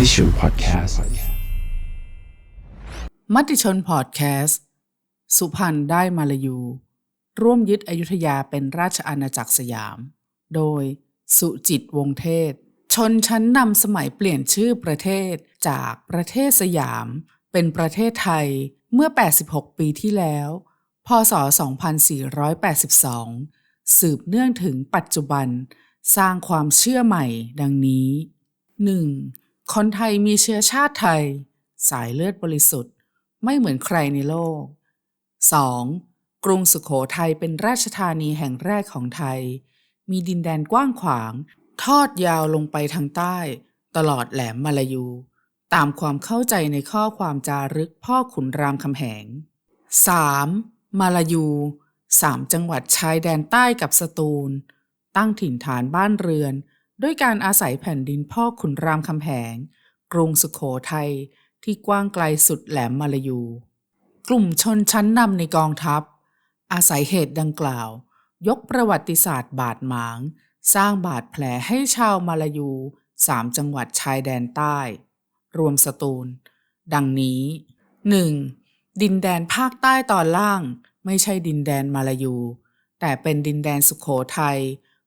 มติชนพอดแคสต์มติชนพอดแคสต์ สุพรรณได้มาลายู ร่วมยึดอยุธยาเป็นราชอาณาจักรสยาม โดยสุจิตวงศ์เทศ ชนชั้นนำสมัยเปลี่ยนชื่อประเทศจากประเทศสยาม เป็นประเทศไทยเมื่อ 86 ปีที่แล้ว พศ 2482 สืบเนื่องถึงปัจจุบัน สร้างความเชื่อใหม่ดังนี้ 1. คนไทยมีเชื้อชาติไทย สายเลือดบริสุทธิ์ ไม่เหมือนใครในโลก 2. กรุงสุขโขทัยเป็นราชธานีแห่งแรกของไทย มีดินแดนกว้างขวาง ทอดยาวลงไปทางใต้ ตลอดแหลมมาลายู ตามความเข้าใจในข้อความจารึกพ่อขุนรามคำแหง 3. มาลายูสามจังหวัดชายแดนใต้กับสตูล ตั้งถิ่นฐานบ้านเรือน ด้วยการอาศัยแผ่นดินพ่อขุนรามคำแหง กรุงสุขโขทัยที่กว้างไกลสุดแหลมมาลายู กลุ่มชนชั้นนำในกองทัพ อาศัยเหตุดังกล่าว ยกประวัติศาสตร์บาดหมาง สร้างบาดแผลให้ชาวมาลายูสามจังหวัดชายแดนใต้ รวมสตูล ดังนี้ 1. ดินแดนภาคใต้ตอนล่าง ไม่ใช่ดินแดนมาลายู แต่เป็นดินแดนสุขโขทัย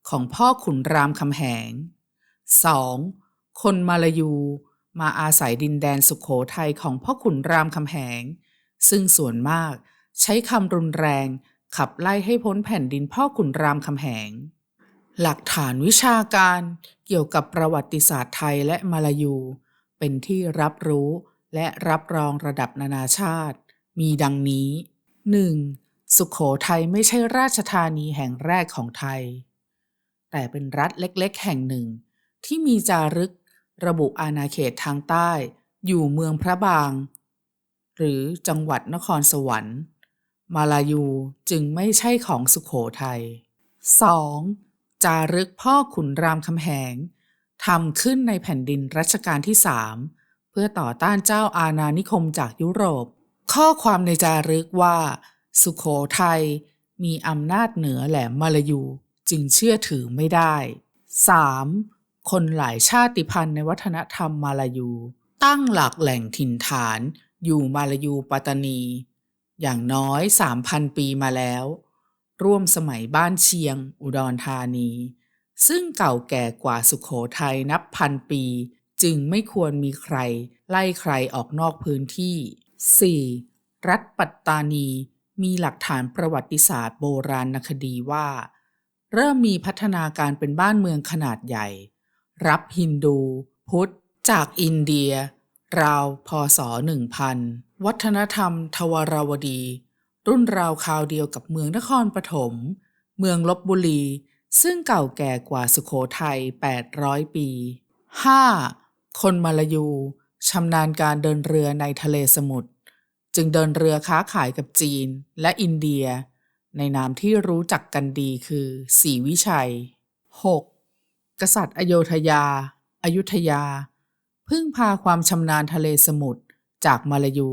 ของพ่อขุนรามคำแหง 2. คนมาลายูมาอาศัยดินแดนสุขโขทัยของพ่อขุนรามคำแหง ซึ่งส่วนมากใช้คำรุนแรง ขับไล่ให้พ้นแผ่นดินพ่อขุนรามคำแหง หลักฐานวิชาการเกี่ยวกับประวัติศาสตร์ไทยและมาลายู เป็นที่รับรู้และรับรองระดับนานาชาติ มีดังนี้ 1. สุขโขทัยไม่ใช่ราชธานีแห่งแรกของไทย แต่เป็นรัฐเล็กๆ แห่งหนึ่ง ที่มีจารึก ระบุอาณาเขตทางใต้ อยู่เมืองพระบาง หรือจังหวัดนครสวรรค์ มาลายูจึงไม่ใช่ของสุขโขทัย 2. จารึกพ่อขุนรามคำแหงทำขึ้นในแผ่นดินรัชกาลที่สามเพื่อต่อต้านเจ้าอาณานิคมจากยุโรป ข้อความในจารึกว่า สุขโขทัยมีอำนาจเหนือแหลมมาลายู จึงเชื่อถือไม่ได้ 3. คนหลายชาติพันธุ์ในวัฒนธรรมมาลายู ตั้งหลักแหล่งถิ่นฐานอยู่มาลายูปัตตานี อย่างน้อย 3,000 ปีมาแล้ว ร่วมสมัยบ้านเชียง อุดรธานี ซึ่งเก่าแก่กว่าสุขโขทัยนับพันปี จึงไม่ควรมีใคร ไล่ใครออกนอกพื้นที่ 4. รัฐปัตตานีมีหลักฐานประวัติศาสตร์โบราณคดีว่า เริ่มมีพัฒนาการเป็นบ้านเมืองขนาดใหญ่ รับฮินดู พุทธ จากอินเดีย ราวพศ 1000 วัฒนธรรม ทวารวดี รุ่นราวคราวเดียวกับเมืองนครปฐม เมืองลบบุรี ซึ่งเก่าแก่กว่าสุโขทัย 800 ปี 5. คนมาลายูชำนาญการเดินเรือในทะเลสมุทร จึงเดินเรือค้าขายกับจีนและอินเดีย ในนามที่รู้จักกันดีคือสีวิชัย 6. กษัตริย์อโยธยาอายุธยา พึ่งพาความชำนาญทะเลสมุทรจากมาลายู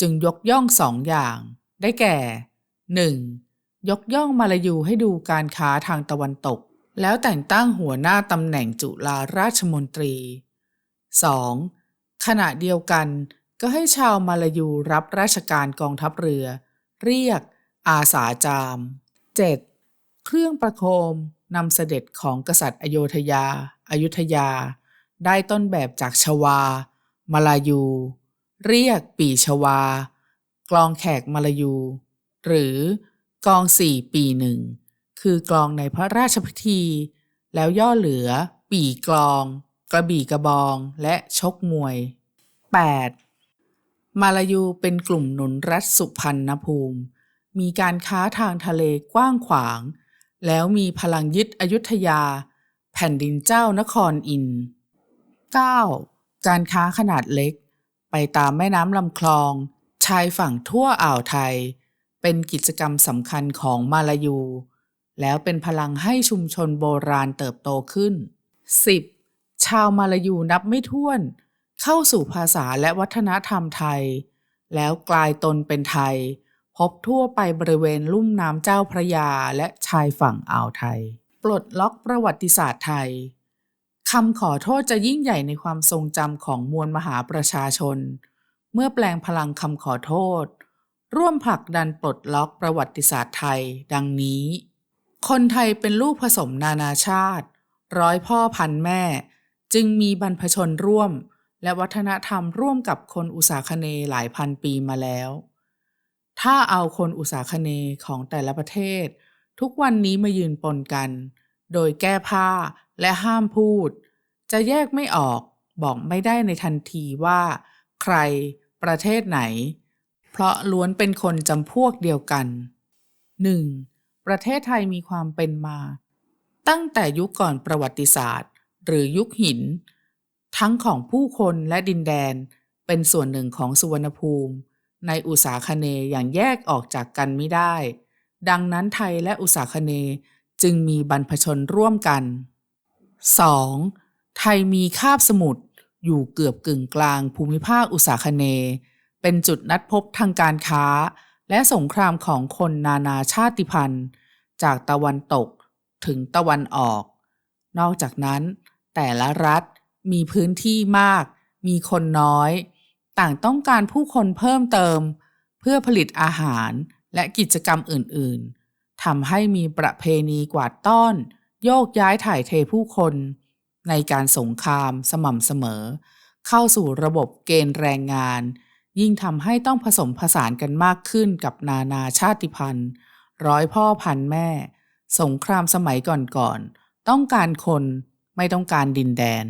จึงยกย่องสองอย่าง ได้แก่ 1. ยกย่องมาลายูให้ดูการค้าทางตะวันตก แล้วแต่งตั้งหัวหน้าตำแหน่งจุฬาราชมนตรี 2. ขณะเดียวกันก็ให้ชาวมาลายูรับราชการกองทัพเรือ เรียก อาสาจาม 7. เครื่องประโคมนำเสด็จของกษัตริย์อโยธยาอายุทยา ได้ต้นแบบจากชวา มาลายู เรียกปีชวา กลองแขกมาลายู หรือกองสี่ปีหนึ่ง คือกลองในพระราชพิธี แล้วย่อเหลือ ปีกลอง กระบี่กระบองและชกมวย 8. มาลายูเป็นกลุ่มหนุนรัฐสุพรรณภูมิ มีการค้าทางทะเลกว้างขวาง แล้วมีพลังยึดอยุธยา แผ่นดินเจ้านครอิน 9. การค้าขนาดเล็ก ไปตามแม่น้ำลำคลอง ชายฝั่งทั่วอ่าวไทย เป็นกิจกรรมสำคัญของมาลายู แล้วเป็นพลังให้ชุมชนโบราณเติบโตขึ้น 10. ชาวมาลายูนับไม่ถ้วน เข้าสู่ภาษาและวัฒนธรรมไทย แล้วกลายตนเป็นไทย พบทั่วไปบริเวณลุ่มน้ำเจ้าพระยาและชายฝั่งอ่าวไทย ปลดล็อกประวัติศาสตร์ไทยคำขอโทษจะยิ่งใหญ่ในความทรงจำของมวลมหาประชาชน เมื่อแปลงพลังคำขอโทษ ร่วมผลักดันปลดล็อกประวัติศาสตร์ไทย ดังนี้ คนไทยเป็นลูกผสมนานาชาติ ร้อยพ่อพันแม่ จึงมีบรรพชนร่วม และวัฒนธรรมร่วมกับคนอุษาคเนหลายพันปีมาแล้ว ถ้าเอาคนอุษาคเนของแต่ละประเทศ ทุกวันนี้มายืนปนกัน โดยแก้ผ้าและห้ามพูด จะแยกไม่ออกบอกไม่ได้ในทันทีว่า ใครประเทศไหน เพราะล้วนเป็นคนจำพวกเดียวกัน 1. ประเทศไทยมีความเป็นมา ตั้งแต่ยุคก่อนประวัติศาสตร์ หรือยุคหิน ทั้งของผู้คนและดินแดนเป็นส่วนหนึ่งของสุวรรณภูมิ ในอุษาคเนย์อย่างแยกออกจากกันไม่ได้ ดังนั้นไทยและอุษาคเนย์จึงมีบรรพชนร่วมกัน 2. ไทยมีคาบสมุทรอยู่เกือบกึ่งกลางภูมิภาคอุษาคเนย์เป็นจุดนัดพบทางการค้า และสงครามของคนนานาชาติพันธุ์ จากตะวันตกถึงตะวันออก นอกจากนั้น แต่ละรัฐมีพื้นที่มาก มีคนน้อย ต่างต้องการผู้คนเพิ่มเติม เพื่อผลิตอาหารและกิจกรรมอื่นๆทำให้มีประเพณีกวาดต้อน โยกย้ายถ่ายเทผู้คน ในการสงครามสม่ำเสมอ เข้าสู่ระบบเกณฑ์แรงงาน ยิ่งทำให้ต้องผสมผสานกันมากขึ้นกับนานาชาติพันธุ์ ร้อยพ่อพันแม่ สงครามสมัยก่อนๆต้องการคนไม่ต้องการดินแดน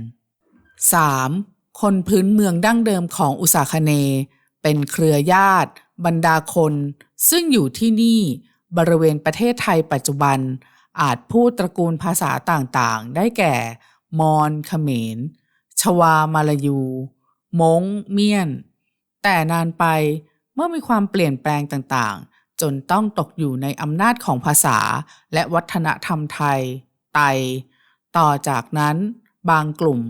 3. คนพื้นเมืองดั้งเดิมของอุษาคเน เป็นเครือญาติ บรรดาคน ซึ่งอยู่ที่นี่บริเวณประเทศไทยปัจจุบัน อาจพูดตระกูลภาษาต่างๆ ได้แก่ มอญเขมร ชวามาลายู มงเมียน แต่นานไปเมื่อมีความเปลี่ยนแปลงต่างๆ จนต้องตกอยู่ในอำนาจของภาษาและวัฒนธรรมไทย ไต ต่อจากนั้น บางกลุ่ม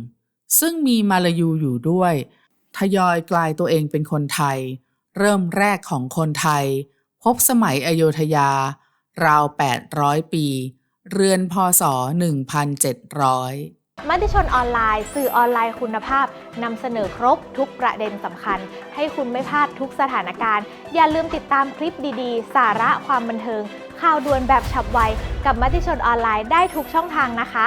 ซึ่งมีมาลายูอยู่ด้วย ทยอยกลายตัวเองเป็นคนไทย เริ่มแรกของคนไทย พบสมัยอโยธยา ราว 800 ปี เรือนพศ 1,700 มติชนออนไลน์ สื่อออนไลน์คุณภาพนำเสนอครบทุกประเด็นสำคัญ ให้คุณไม่พลาดทุกสถานการณ์ อย่าลืมติดตามคลิปดีๆ สาระความบันเทิง ข่าวด่วนแบบฉับไว กับมติชนออนไลน์ได้ทุกช่องทางนะคะ